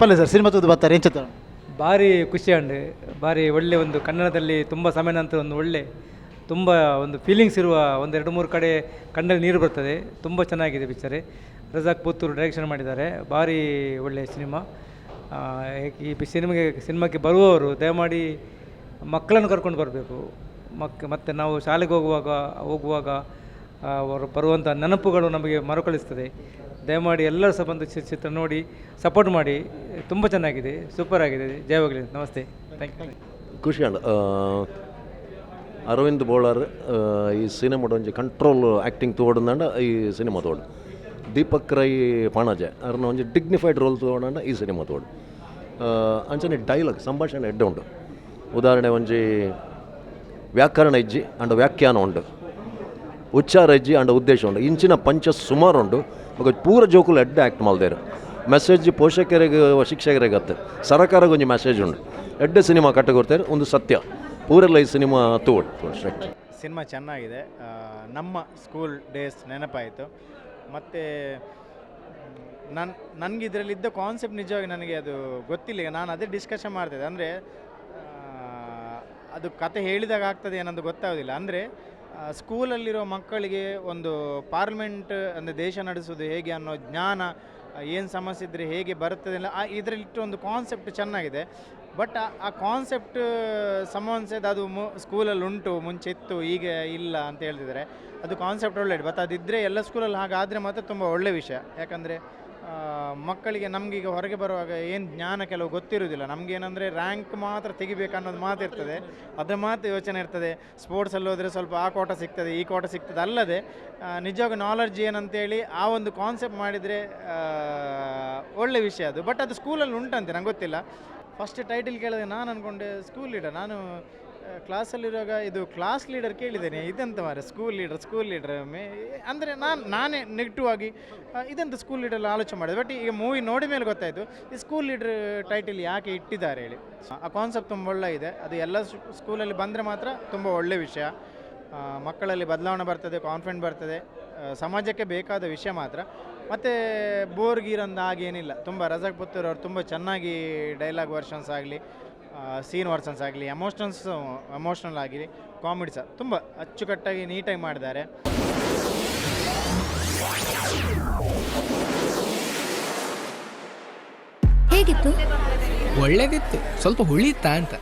ಪಲ್ಲೆ sir cinema ತೂದು ಬರ್ತಾರೆ ಏನು ಚಿತ್ರ ಭಾರಿ ಖುಷಿ ಅಂಡೆ ಭಾರಿ ಒಳ್ಳೆ ಒಂದು ಕನ್ನಡದಲ್ಲಿ ತುಂಬ ಸಮಯ ನಂತರ ಒಂದು ಒಳ್ಳೆ, ತುಂಬ ಒಂದು ಫೀಲಿಂಗ್ಸ್ ಇರುವ ಒಂದು ಎರಡು ಮೂರು ಕಡೆ ಕಣ್ಣಲ್ಲಿ ನೀರು ಬರ್ತದೆ. ತುಂಬ ಚೆನ್ನಾಗಿದೆ ಪಿಕ್ಚರ್ ರಜಾಕ್ ಪುತ್ತೂರು ಡೈರೆಕ್ಷನ್ ಮಾಡಿದ್ದಾರೆ. ಭಾರಿ ಒಳ್ಳೆ ಸಿನಿಮಾ. ಈ ಸಿನಿಮಾಗೆ, ಸಿನಿಮಾಕ್ಕೆ ಬರುವವರು ದಯಮಾಡಿ ಮಕ್ಕಳನ್ನು ಕರ್ಕೊಂಡು ಬರಬೇಕು. ಮಕ್, ಮತ್ತು ನಾವು ಶಾಲೆಗೆ ಹೋಗುವಾಗ ಹೋಗುವಾಗ ಅವರು ಬರುವಂಥ ನೆನಪುಗಳು ನಮಗೆ ಮರುಕಳಿಸ್ತದೆ. ದಯಮಾಡಿ ಎಲ್ಲರ ಸಂಬಂಧ ಚಿತ್ರ ನೋಡಿ ಸಪೋರ್ಟ್ ಮಾಡಿ. ತುಂಬ ಚೆನ್ನಾಗಿದೆ. ಸೂಪರ್ ಆಗಿದೆ. ಜಯವಾಗಲಿ ನಮಸ್ತೆ. ಥ್ಯಾಂಕ್ ಯು ಖುಷಿಯಂಡ ಅರವಿಂದ್ ಬೋಳರ್ ಈ ಸಿನಿಮಾ ಒಂಜಿ ಕಂಟ್ರೋಲ್ ಆ್ಯಕ್ಟಿಂಗ್ ತೋಡಂದಂಡ ಈ ಸಿನಿಮಾ ತೋಡು ದೀಪಕ್ ರೈ, ಪಾಣಾಜೆ. ಅರ್ನ ಒಂಜಿ ಡಿಗ್ನಿಫೈಡ್ ರೋಲ್ ತೋಡಂಡ ಈ ಸಿನಿಮಾ ತೋಡು ಅಂಚನೆ ಡೈಲಾಗ್ ಸಂಭಾಷಣೆ ಎಡ್ಡೆ ಉಂಡು ಉದಾಹರಣೆ ಒಂಜಿ ವ್ಯಾಕರಣ ಇಜ್ಜಿ, ಅಂಡ್ ವ್ಯಾಖ್ಯಾನ ಉಂಡು ಉಚ್ಚಾರ ಅಂಡ್ ಉದ್ದೇಶ ಉಂಡು ಇಂಚಿನ ಪಂಚ ಸುಮಾರು ಉಂಡು ಪೂರ ಜೋಕುಲು ಎಡ್ಡೆ ಆ್ಯಕ್ಟ್ ಮಲ್ದೇರು. ಮೆಸೇಜ್ ಪೋಷಕರಿಗೆ, ಶಿಕ್ಷಕರಿಗೆ ಅತ್ತೆ ಸರಕಾರಕ್ಕೆ ಒಂದು ಮೆಸೇಜ್ ಉಂಡು ಎಡ್ಡೆ ಸಿನಿಮಾ ಕಟ್ಟಗೊಡ್ತಾರೆ ಒಂದು ಸತ್ಯ. ಪೂರೆಲ್ಲ ಈ ಸಿನಿಮಾ ತೋಡ್ ಸಿನಿಮಾ ಚೆನ್ನಾಗಿದೆ. ನಮ್ಮ ಸ್ಕೂಲ್ ಡೇಸ್ ನೆನಪಾಯಿತು. ಮತ್ತು ನನ್ನ ನನಗೆ ಇದರಲ್ಲಿದ್ದ ಕಾನ್ಸೆಪ್ಟ್ ನಿಜವಾಗಿ ನನಗೆ ಅದು ಗೊತ್ತಿಲ್ಲ. ನಾನು ಅದೇ ಡಿಸ್ಕಷನ್ ಮಾಡ್ತಿದ್ದೆ ಅಂದರೆ ಅದು ಕತೆ ಹೇಳಿದಾಗ ಆಗ್ತದೆ ಏನಂದು ಗೊತ್ತಾಗೋದಿಲ್ಲ. ಅಂದರೆ ಸ್ಕೂಲಲ್ಲಿರೋ ಮಕ್ಕಳಿಗೆ ಒಂದು ಪಾರ್ಲಿಮೆಂಟ್, ಅಂದರೆ ದೇಶ ನಡೆಸೋದು ಹೇಗೆ ಅನ್ನೋ ಜ್ಞಾನ ಏನು ಸಮಸ್ಯೆ ಇದ್ದರೆ ಹೇಗೆ ಬರುತ್ತದೆ ಆ ಇದರಲ್ಲಿಟ್ಟು ಒಂದು ಕಾನ್ಸೆಪ್ಟ್ ಚೆನ್ನಾಗಿದೆ. ಬಟ್ ಆ ಕಾನ್ಸೆಪ್ಟ್ ಸಂಬಂಧಿಸಿದ ಅದು ಮು ಸ್ಕೂಲಲ್ಲಿ ಉಂಟು ಮುಂಚೆ ಇತ್ತು, ಈಗ ಇಲ್ಲ ಅಂತ ಹೇಳ್ತಿದ್ದಾರೆ. ಅದು ಕಾನ್ಸೆಪ್ಟ್ ಒಳ್ಳೆಯದು ಬಟ್ ಅದಿದ್ದರೆ ಎಲ್ಲ ಸ್ಕೂಲಲ್ಲಿ ಹಾಗಾದರೆ ಮಾತ್ರ ತುಂಬ ಒಳ್ಳೆಯ ವಿಷಯ. ಯಾಕಂದರೆ ಮಕ್ಕಳಿಗೆ ನಮಗೀಗ ಹೊರಗೆ ಬರುವಾಗ ಏನು ಜ್ಞಾನ ಕೆಲವು ಗೊತ್ತಿರೋದಿಲ್ಲ ನಮಗೇನಂದರೆ ರ್ಯಾಂಕ್ ಮಾತ್ರ ತೆಗಿಬೇಕು ಅನ್ನೋದು ಮಾತಿರ್ತದೆ ಅದರ ಮಾತು ಯೋಚನೆ ಇರ್ತದೆ. ಸ್ಪೋರ್ಟ್ಸಲ್ಲಿ ಹೋದರೆ ಸ್ವಲ್ಪ ಆ ಕೋಟ ಸಿಗ್ತದೆ, ಈ ಕೋಟ ಸಿಗ್ತದೆ ಅಲ್ಲದೆ ನಿಜವಾಗ ನಾಲೆಡ್ಜ್ ಏನಂತೇಳಿ ಆ ಒಂದು ಕಾನ್ಸೆಪ್ಟ್ ಮಾಡಿದರೆ ಒಳ್ಳೆ ವಿಷಯ ಅದು. ಬಟ್ ಅದು ಸ್ಕೂಲಲ್ಲಿ ಉಂಟಂತೆ, ನಂಗೆ ಗೊತ್ತಿಲ್ಲ. ಫಸ್ಟ್ ಟೈಟಲ್ ಕೇಳಿದ್ರೆ ನಾನು ಅಂದ್ಕೊಂಡೆ ಸ್ಕೂಲ್ ಲೀಡರ್ ನಾನು ಕ್ಲಾಸಲ್ಲಿರುವಾಗ ಇದು ಕ್ಲಾಸ್ ಲೀಡರ್ ಕೇಳಿದ್ದೇನೆ, ಇದೆಂತ ಮಾರೆ ಸ್ಕೂಲ್ ಲೀಡರ್ ಸ್ಕೂಲ್ ಲೀಡರ್ ಮೇ ಅಂದರೆ ನಾನು, ನಾನೇ ನೆಗೆಟಿವ್ ಆಗಿ ಇದೆಂತ ಸ್ಕೂಲ್ ಲೀಡರ್ ಆಲೋಚನೆ ಮಾಡಿದೆ. ಬಟ್ ಈಗ ಮೂವಿ ನೋಡಿ ಮೇಲೆ ಗೊತ್ತಾಯಿತು, ಈ ಸ್ಕೂಲ್ ಲೀಡರ್ ಟೈಟಲ್ ಯಾಕೆ ಇಟ್ಟಿದ್ದಾರೆ ಹೇಳಿ. ಆ ಕಾನ್ಸೆಪ್ಟ್ ತುಂಬ ಒಳ್ಳೆ ಇದೆ. ಅದು ಎಲ್ಲ ಸ್ಕೂಲಲ್ಲಿ ಬಂದರೆ ಮಾತ್ರ ತುಂಬ ಒಳ್ಳೆ ವಿಷಯ. ಮಕ್ಕಳಲ್ಲಿ ಬದಲಾವಣೆ ಬರ್ತದೆ ಕಾನ್ಫಿಡೆಂಟ್ ಬರ್ತದೆ ಸಮಾಜಕ್ಕೆ ಬೇಕಾದ ವಿಷಯ ಮಾತ್ರ. ಮತ್ತು ಬೋರ್ ಗೀರ್ ಅಂದ ಹಾಗೇನಿಲ್ಲ. ತುಂಬ ರಜಾಕ್ ಪುತ್ತೂರ್ ಅವ್ರು ತುಂಬ ಚೆನ್ನಾಗಿ ಡೈಲಾಗ್ ವರ್ಷನ್ಸ್ ಆಗಲಿ ಸೀನ್ ವರ್ಸನ್ಸ್ ಆಗಲಿ ಎಮೋಷನ್ಸ್ ಎಮೋಷ್ನಲ್ ಆಗಲಿ ಕಾಮಿಡಿ ಸಹ. ತುಂಬ ಅಚ್ಚುಕಟ್ಟಾಗಿ ನೀಟಾಗಿ ಮಾಡಿದ್ದಾರೆ. ಹೇಗಿತ್ತು? ಒಳ್ಳೇದಿತ್ತು. ಸ್ವಲ್ಪ ಹುಳಿತಾ ಅಂತ.